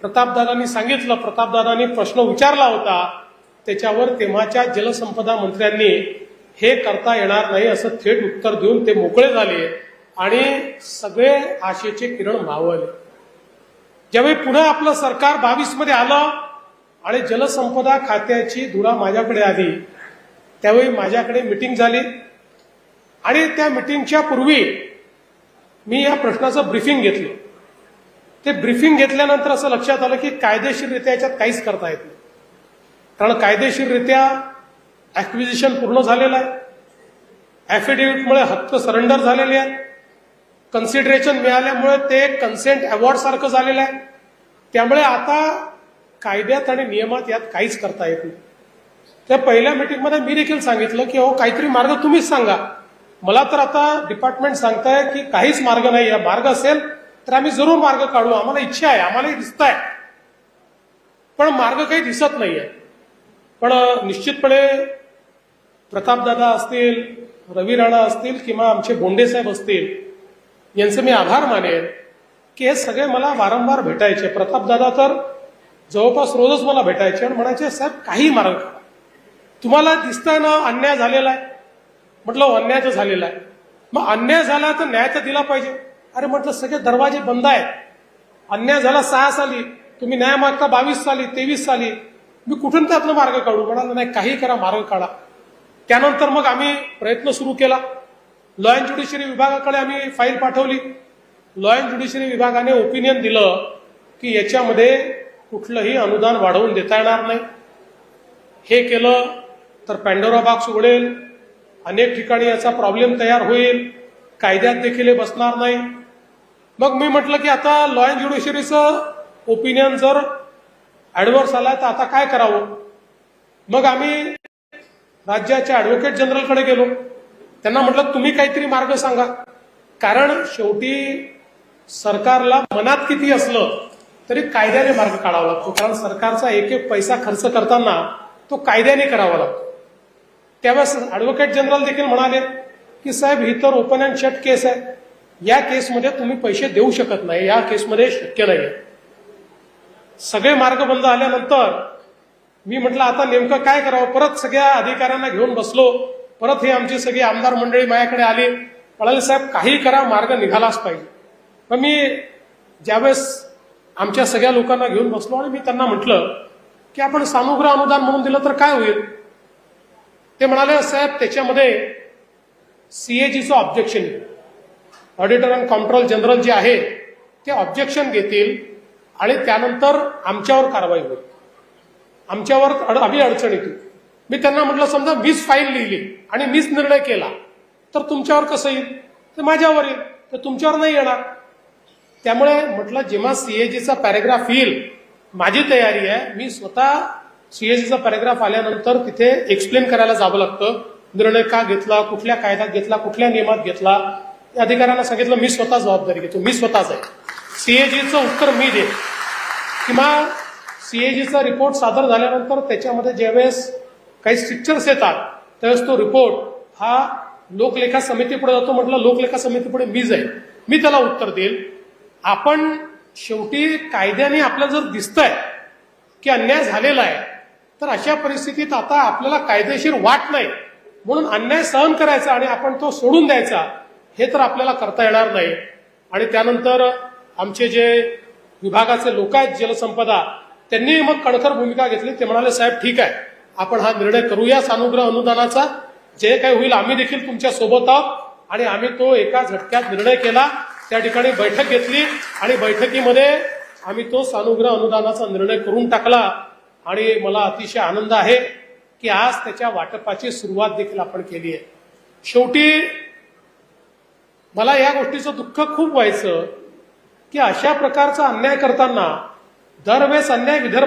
प्रतापदादांनी सांगितलं प्रतापदादांनी प्रश्न विचारला होता. त्याच्यावर तेव्हाच्या जलसंपदा मंत्र्यांनी हे करता येणार नाही असं थेट उत्तर देऊन ते मोकळे झाले आणि सगळे आशेचे किरण मावळले. ज्यावेळी पुन्हा आपलं सरकार बावीसमध्ये आलं आणि जलसंपदा खात्याची धुरा माझ्याकडे आली त्यावेळी माझ्याकडे मिटिंग झाली. आणि त्या मिटिंगच्या पूर्वी मी या प्रश्नाचं ब्रिफिंग घेतलं. ते ब्रिफिंग घेतल्यानंतर असं लक्षात आलं की कायदेशीररित्या याच्यात काहीच करता येत नाही. कारण कायदेशीररित्या ऍक्विजिशन पूर्ण झालेलं आहे. ॲफिडेव्हिटमुळे हक्क सरेंडर झालेले आहेत. कन्सिडरेशन मिळाल्यामुळे ते कन्सेंट अवॉर्ड सारखं झालेलं आहे. त्यामुळे आता कायद्यात आणि नियमात यात काहीच करता येत नाही. त्या पहिल्या मिटिंगमध्ये मी देखील सांगितलं की हो काहीतरी मार्ग तुम्हीच सांगा. मला तर आता डिपार्टमेंट सांगताय की काहीच मार्ग नाही. या मार्ग असेल तर आम्ही जरूर मार्ग काढू. आम्हाला इच्छा आहे आम्हालाही दिसत आहे पण मार्ग काही दिसत नाहीये. पण निश्चितपणे प्रतापदादा असतील रवी राणा असतील किंवा आमचे बोंडेसाहेब असतील यांचे मी आभार मानेन की हे सगळे मला वारंवार भेटायचे. प्रतापदादा तर जवळपास रोजच मला भेटायचे आणि म्हणायचे साहेब काही मार्ग काढा. तुम्हाला दिसतंय ना अन्याय झालेला आहे. म्हटलं "हो, अन्याय तर झालेला आहे. मग अन्याय झाला तर न्याय तर दिला पाहिजे. अरे म्हटलं सगळे दरवाजे बंद आहेत. अन्याय झाला सहा साली तुम्ही न्याय मागता बावीस साली तेवीस साली. मी कुठून त्यातनं मार्ग काढू? म्हणाला नाही काही करा मार्ग काढा. त्यानंतर मग आम्ही प्रयत्न सुरू केला. लॉ अँड ज्युडिशरी विभागाकडे आम्ही फाईल पाठवली. लॉ अँड ज्युडिशरी विभागाने ओपिनियन दिलं की याच्यामध्ये कुठलंही अनुदान वाढवून देता येणार नाही. हे केलं तर पॅन्डोरा बॉक्स उघडेल. अनेक ठिकाणी याचा प्रॉब्लेम तयार होईल. कायद्यात देखील हे बसणार नाही. मग मी म्हटलं की आता लॉ अँड ज्युडिशरीचं ओपिनियन जर ऍडव्हर्स आला तर आता काय करावं? मग आम्ही राज्याच्या ऍडव्होकेट जनरलकडे गेलो. त्यांना म्हटलं तुम्ही काहीतरी मार्ग सांगा. कारण शेवटी सरकारला मनात किती असलं तरी कायद्याने मार्ग काढावा लागतो. कारण सरकारचा एक एक पैसा खर्च करताना तो कायद्याने करावा लागतो. त्यावेळेस ऍडव्होकेट जनरल देखील म्हणाले की साहेब ही तर ओपन अँड शट केस आहे. या केसमध्ये तुम्ही पैसे देऊ शकत नाही या केसमध्ये शक्य नाही. सगळे मार्ग बंद आल्यानंतर मी म्हटलं आता नेमकं काय करावं? परत सगळ्या अधिकाऱ्यांना घेऊन बसलो. परत हे आमची सगळी आमदार मंडळी माझ्याकडे आली. म्हणाले साहेब काही करा मार्ग निघालाच पाहिजे. मग मी ज्यावेळेस आमच्या सगळ्या लोकांना घेऊन बसलो आणि मी त्यांना म्हटलं की आपण सानुग्रह अनुदान म्हणून दिलं तर काय होईल? ते म्हणाले साहेब त्याच्यामध्ये सीएजीचं ऑब्जेक्शन येईल ऑडिटर अँड कॉन्ट्रोल जनरल जे आहे ते ऑब्जेक्शन घेतील आणि त्यानंतर आमच्यावर कारवाई होईल. आमच्यावर अड- आम्ही अडचण येतो मी त्यांना म्हटलं समजा मीच फाईल लिहिली आणि मीच निर्णय केला तर तुमच्यावर कसं येईल? ते माझ्यावर येईल तर तुमच्यावर नाही येणार. त्यामुळे म्हटलं जेव्हा सीएजीचा पॅरेग्राफ येईल माझी तयारी आहे मी स्वतः सीएजीचा पॅरेग्राफ आल्यानंतर तिथे एक्सप्लेन करायला जावं लागतं. निर्णय का घेतला कुठल्या कायद्यात घेतला कुठल्या नियमात घेतला अधिकाऱ्यांना सांगितलं मी स्वतः जबाबदारी घेतो मी स्वतःच आहे. सीएजीचं उत्तर मी देईन. किंवा सीएजीचा रिपोर्ट सादर झाल्यानंतर त्याच्यामध्ये ज्यावेळेस काही स्ट्रिक्चर्स येतात त्यावेळेस तो रिपोर्ट हा लोकलेखा समितीपुढे जातो म्हटलं लोकलेखा समितीपुढे मी जाईल मी त्याला उत्तर देईल आपण शेवटी कायद्याने आपल्याला जर दिसतंय की अन्याय झालेला आहे तर अशा परिस्थितीत आता आपल्याला कायदेशीर वाट नाही. म्हणून अन्याय सहन करायचा आणि आपण तो सोडून द्यायचा. हे तर आपल्याला करता येणार नाही. आणि त्यानंतर आमचे जे विभागाचे लोक आहेत जलसंपदा त्यांनी मग कणखर भूमिका घेतली. ते म्हणाले साहेब ठीक आहे. आपण हा निर्णय करूया सानुग्रह अनुदानाचा. जे काही होईल आम्ही देखील तुमच्यासोबत आहोत. आणि आम्ही तो एका झटक्यात निर्णय केला. त्या ठिकाणी बैठक घेतली आणि बैठकीमध्ये आम्ही तो सानुग्रह अनुदानाचा निर्णय करून टाकला. आणि मला अतिशय आनंद आहे की आज त्याच्या वाटपाची सुरुवात देखील आपण केली आहे. शेवटी मला या गोष्टीचं दुःख खूप व्हायचं की अशा प्रकारचा अन्याय करताना दरवेळेस अन्याय विदर्भात